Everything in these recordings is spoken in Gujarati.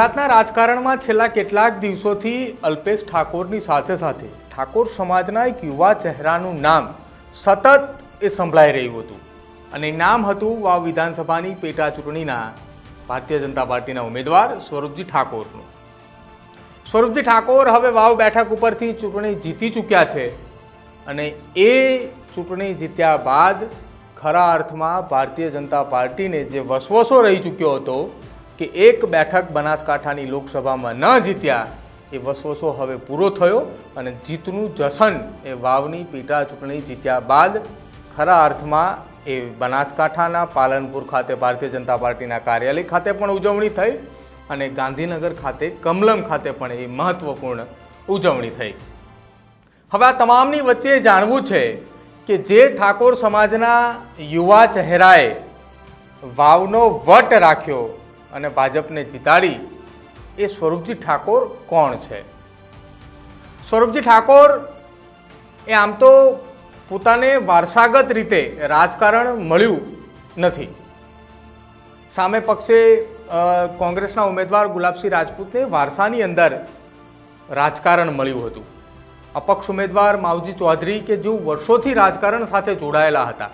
ગુજરાતના રાજકારણમાં છેલ્લા કેટલાક દિવસોથી અલ્પેશ ઠાકોરની સાથે સાથે ઠાકોર સમાજના એક યુવા ચહેરાનું નામ સતત એ સંભળાઈ રહ્યું હતું. અને નામ હતું વાવ વિધાનસભાની પેટા ચૂંટણીના ભારતીય જનતા પાર્ટીના ઉમેદવાર સ્વરૂપજી ઠાકોરનું. સ્વરૂપજી ઠાકોર હવે વાવ બેઠક ઉપરથી ચૂંટણી જીતી ચૂક્યા છે અને એ ચૂંટણી જીત્યા બાદ ખરા અર્થમાં ભારતીય જનતા પાર્ટીને જે વસવસો રહી ચૂક્યો હતો કે એક બેઠક બનાસકાંઠાની લોકસભામાં ન જીત્યા એ વસવસો હવે પૂરો થયો અને જીતનું જશન એ વાવની પેટા ચૂંટણી જીત્યા બાદ ખરા અર્થમાં એ બનાસકાંઠાના પાલનપુર ખાતે ભારતીય જનતા પાર્ટીના કાર્યાલય ખાતે પણ ઉજવણી થઈ અને ગાંધીનગર ખાતે કમલમ ખાતે પણ એ મહત્વપૂર્ણ ઉજવણી થઈ. હવે આ તમામની વચ્ચે જાણવું છે કે જે ઠાકોર સમાજના યુવા ચહેરાએ વાવનો વટ રાખ્યો અને ભાજપને જીતાડી, એ સ્વરૂપજી ઠાકોર કોણ છે? સ્વરૂપજી ઠાકોર એ આમ તો પોતાને વારસાગત રીતે રાજકારણ મળ્યું નથી. સામે પક્ષે કોંગ્રેસના ઉમેદવાર ગુલાબસિંહ રાજપૂતને વારસાની અંદર રાજકારણ મળ્યું હતું. અપક્ષ ઉમેદવાર માવજી ચૌધરી કે જેઓ વર્ષોથી રાજકારણ સાથે જોડાયેલા હતા.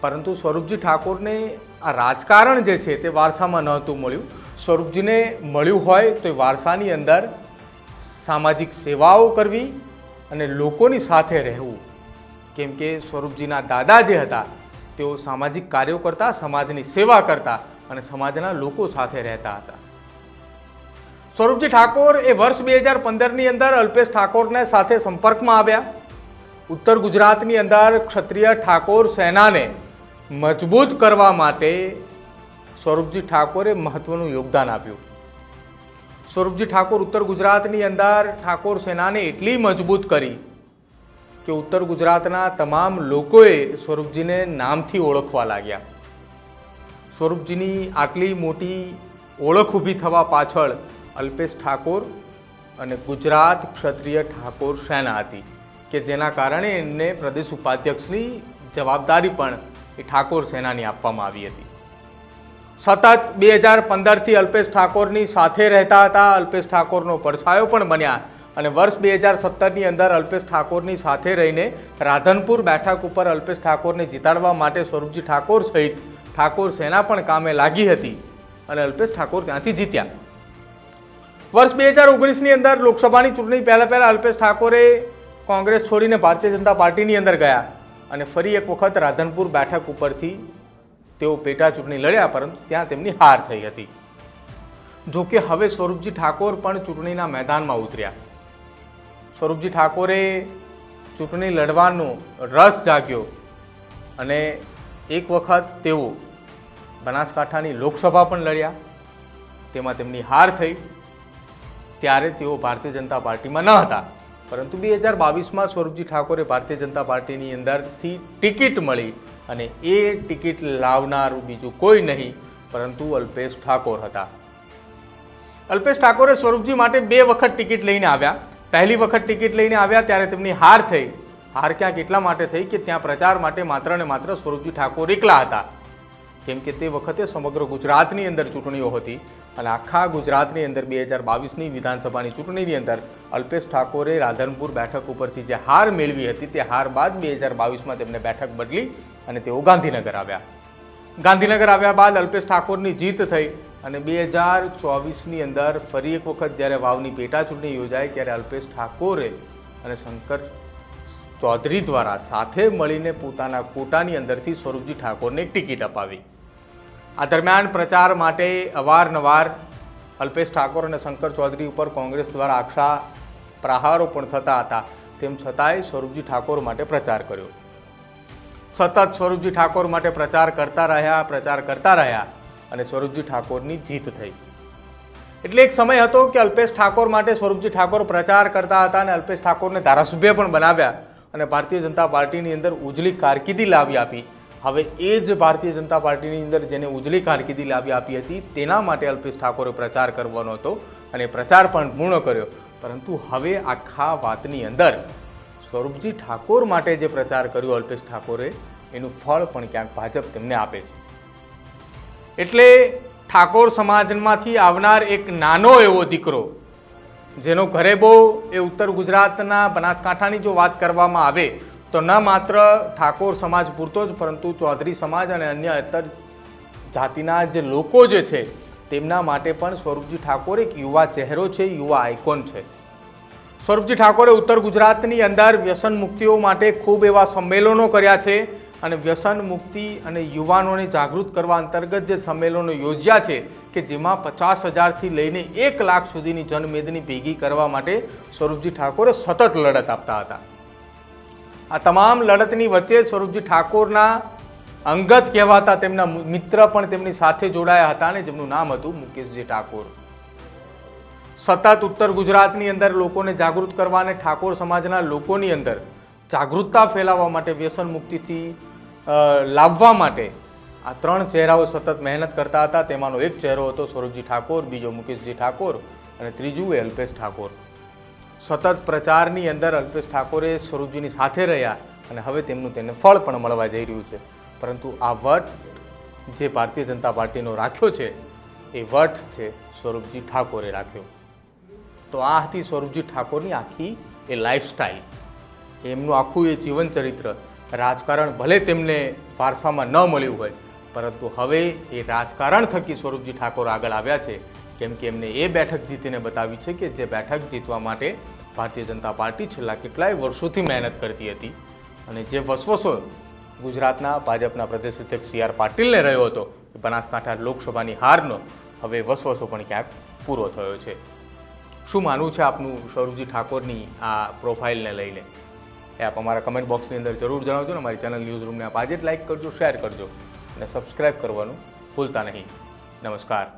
પરંતુ સ્વરૂપજી ઠાકોરને આ રાજકારણ જે છે તે વારસામાં નહોતું મળ્યું. સ્વરૂપજીને મળ્યું હોય તો એ વારસાની અંદર સામાજિક સેવાઓ કરવી અને લોકોની સાથે રહેવું. કેમ કે સ્વરૂપજીના દાદા જે હતા, તેઓ સામાજિક કાર્યો કરતા, સમાજની સેવા કરતા અને સમાજના લોકો સાથે રહેતા હતા. સ્વરૂપજી ઠાકોર એ વર્ષ બે હજાર પંદરની અંદર અલ્પેશ ઠાકોરને સાથે સંપર્કમાં આવ્યા. ઉત્તર ગુજરાતની અંદર ક્ષત્રિય ઠાકોર સેનાને મજબૂત કરવા માટે સ્વરૂપજી ઠાકોરે મહત્વનું યોગદાન આપ્યું. સ્વરૂપજી ઠાકોર ઉત્તર ગુજરાતની અંદર ઠાકોર સેનાને એટલી મજબૂત કરી કે ઉત્તર ગુજરાતના તમામ લોકોએ સ્વરૂપજીને નામથી ઓળખવા લાગ્યા. સ્વરૂપજીની આટલી મોટી ઓળખ ઊભી થવા પાછળ અલ્પેશ ઠાકોર અને ગુજરાત ક્ષત્રિય ઠાકોર સેના હતી, કે જેના કારણે એમને પ્રદેશ ઉપાધ્યક્ષની જવાબદારી પણ એ ઠાકોર સેનાની આપવામાં આવી હતી. સતત બે હજાર પંદરથી અલ્પેશ ઠાકોરની સાથે રહેતા હતા. અલ્પેશ ઠાકોરનો પડછાયો પણ બન્યા અને વર્ષ બે હજાર સત્તરની અંદર અલ્પેશ ઠાકોરની સાથે રહીને રાધનપુર બેઠક ઉપર અલ્પેશ ઠાકોરને જીતાડવા માટે સ્વરૂપજી ઠાકોર સહિત ઠાકોર સેના પણ કામે લાગી હતી અને અલ્પેશ ઠાકોર ત્યાંથી જીત્યા. વર્ષ બે હજાર ઓગણીસની અંદર લોકસભાની ચૂંટણી પહેલાં પહેલાં અલ્પેશ ઠાકોરે કોંગ્રેસ છોડીને ભારતીય જનતા પાર્ટીની અંદર ગયા. અને ફરી એક વખત રાધનપુર બેઠક ઉપરથી તેઓ પેટા ચૂંટણી લડ્યા, પરંતુ ત્યાં તેમની હાર થઈ હતી. જોકે હવે સ્વરૂપજી ઠાકોર પણ ચૂંટણીના મેદાનમાં ઉતર્યા. સ્વરૂપજી ઠાકોરે ચૂંટણી લડવાનો રસ જાગ્યો અને એક વખત તેઓ બનાસકાંઠાની લોકસભા પણ લડ્યા. તેમાં તેમની હાર થઈ. ત્યારે તેઓ ભારતીય જનતા પાર્ટીમાં ન હતા. પરંતુ બે હજાર બાવીસમાં સ્વરૂપજી ઠાકોરે ભારતીય જનતા પાર્ટીની અંદરથી ટિકિટ મળી અને એ ટિકિટ લાવનારું બીજું કોઈ નહીં, પરંતુ અલ્પેશ ઠાકોર હતા. અલ્પેશ ઠાકોરે સ્વરૂપજી માટે બે વખત ટિકિટ લઈને આવ્યા. પહેલી વખત ટિકિટ લઈને આવ્યા ત્યારે તેમની હાર થઈ. હાર ક્યાંક એટલા માટે થઈ કે ત્યાં પ્રચાર માટે માત્ર ને માત્ર સ્વરૂપજી ઠાકોર એકલા હતા. કેમ કે તે વખતે સમગ્ર ગુજરાતની અંદર ચૂંટણીઓ હતી અને આખા ગુજરાતની અંદર બે હજાર બાવીસની વિધાનસભાની ચૂંટણીની અંદર અલ્પેશ ઠાકોરે રાધનપુર બેઠક ઉપરથી જે હાર મેળવી હતી તે હાર બાદ બે હજાર બાવીસમાં તેમને બેઠક બદલી અને તેઓ ગાંધીનગર આવ્યા. ગાંધીનગર આવ્યા બાદ અલ્પેશ ઠાકોરની જીત થઈ અને બે હજાર ચોવીસની અંદર ફરી એક વખત જ્યારે વાવની પેટા ચૂંટણી યોજાઈ ત્યારે અલ્પેશ ઠાકોરે અને શંકર ચૌધરી દ્વારા સાથે મળીને પોતાના કોટાની અંદરથી સ્વરૂપજી ઠાકોરને એક ટિકિટ અપાવી. આ દરમિયાન પ્રચાર માટે અવારનવાર અલ્પેશ ઠાકોર અને શંકર ચૌધરી ઉપર કોંગ્રેસ દ્વારા આક્ષા પ્રહારો પણ થતા હતા. તેમ છતાંય સ્વરૂપજી ઠાકોર માટે પ્રચાર કર્યો. સતત સ્વરૂપજી ઠાકોર માટે પ્રચાર કરતા રહ્યા, પ્રચાર કરતા રહ્યા અને સ્વરૂપજી ઠાકોરની જીત થઈ. એટલે એક સમય હતો કે અલ્પેશ ઠાકોર માટે સ્વરૂપજી ઠાકોર પ્રચાર કરતા હતા અને અલ્પેશ ઠાકોરને ધારાસભ્ય પણ બનાવ્યા અને ભારતીય જનતા પાર્ટીની અંદર ઉજળી કારકિર્દી લાવી આપી. હવે એ જ ભારતીય જનતા પાર્ટીની અંદર જેને ઉજળી કારકિર્દી લાવી આપી હતી, તેના માટે અલ્પેશ ઠાકોરે પ્રચાર કરવાનો હતો અને પ્રચાર પણ પૂર્ણ કર્યો. પરંતુ હવે આખા વાતની અંદર સ્વરૂપજી ઠાકોર માટે જે પ્રચાર કર્યો અલ્પેશ ઠાકોરે, એનું ફળ પણ ક્યાંક ભાજપ તેમને આપે છે. એટલે ઠાકોર સમાજમાંથી આવનાર એક નાનો એવો દીકરો, જેનો ઘરે બહુ એ ઉત્તર ગુજરાતના બનાસકાંઠાની જો વાત કરવામાં આવે તો ન માત્ર ઠાકોર સમાજ પૂરતો જ, પરંતુ ચૌધરી સમાજ અને અન્ય અતર જાતિના જે લોકો જે છે, તેમના માટે પણ સ્વરૂપજી ઠાકોર એક યુવા ચહેરો છે, યુવા આઇકોન છે. સ્વરૂપજી ઠાકોરે ઉત્તર ગુજરાતની અંદર વ્યસન મુક્તિઓ માટે ખૂબ એવા સંમેલનો કર્યા છે અને વ્યસન મુક્તિ અને યુવાનોને જાગૃત કરવા અંતર્ગત જે સંમેલનો યોજ્યા છે કે જેમાં પચાસ હજારથી લઈને એક લાખ સુધીની જનમેદની ભેગી કરવા માટે સ્વરૂપજી ઠાકોરે સતત લડત આપતા હતા. આ તમામ લડતની વચ્ચે સ્વરૂપજી ઠાકોરના અંગત કહેવાતા તેમના મિત્ર પણ તેમની સાથે જોડાયા હતા અને જેમનું નામ હતું મુકેશજી ઠાકોર. સતત ઉત્તર ગુજરાતની અંદર લોકોને જાગૃત કરવા અને ઠાકોર સમાજના લોકોની અંદર જાગૃતતા ફેલાવવા માટે, વ્યસન મુક્તિથી લાવવા માટે આ ત્રણ ચહેરાઓ સતત મહેનત કરતા હતા. તેમાંનો એક ચહેરો હતો સ્વરૂપજી ઠાકોર, બીજો મુકેશજી ઠાકોર અને ત્રીજું એ અલ્પેશ ઠાકોર. સતત પ્રચારની અંદર અલ્પેશ ઠાકોરે સ્વરૂપજીની સાથે રહ્યા અને હવે તેમનું તેને ફળ પણ મળવા જઈ રહ્યું છે. પરંતુ આ વટ જે ભારતીય જનતા પાર્ટીનો રાખ્યો છે, એ વટ છે સ્વરૂપજી ઠાકોરે રાખ્યો. તો આ હતી સ્વરૂપજી ઠાકોરની આખી એ લાઈફસ્ટાઈલ એમનું આખું એ જીવન ચરિત્ર. રાજકારણ ભલે તેમને વારસામાં ન મળ્યું હોય, પરંતુ હવે એ રાજકારણ થકી સ્વરૂપજી ઠાકોર આગળ આવ્યા છે. કેમ કે એમને એ બેઠક જીતીને બતાવી છે કે જે બેઠક જીતવા માટે ભારતીય જનતા પાર્ટી છેલ્લા કેટલાય વર્ષોથી મહેનત કરતી હતી. અને જે વસવસો ગુજરાતના ભાજપના પ્રદેશ અધ્યક્ષ સી આર પાટીલને રહ્યો હતો બનાસકાંઠા લોકસભાની હારનો હવે વસવસો પણ ક્યાંક પૂરો થયો છે. શું માનવું છે આપનું સ્વરૂપજી ઠાકોરની આ પ્રોફાઇલને લઈને? એ આપ અમારા કમેન્ટ બોક્સની અંદર જરૂર જણાવજો ને અમારી ચેનલ ન્યૂઝ રૂમને આપ આજે જ લાઇક કરજો, શેર કરજો અને સબસ્ક્રાઇબ કરવાનું ભૂલતા નહીં. નમસ્કાર.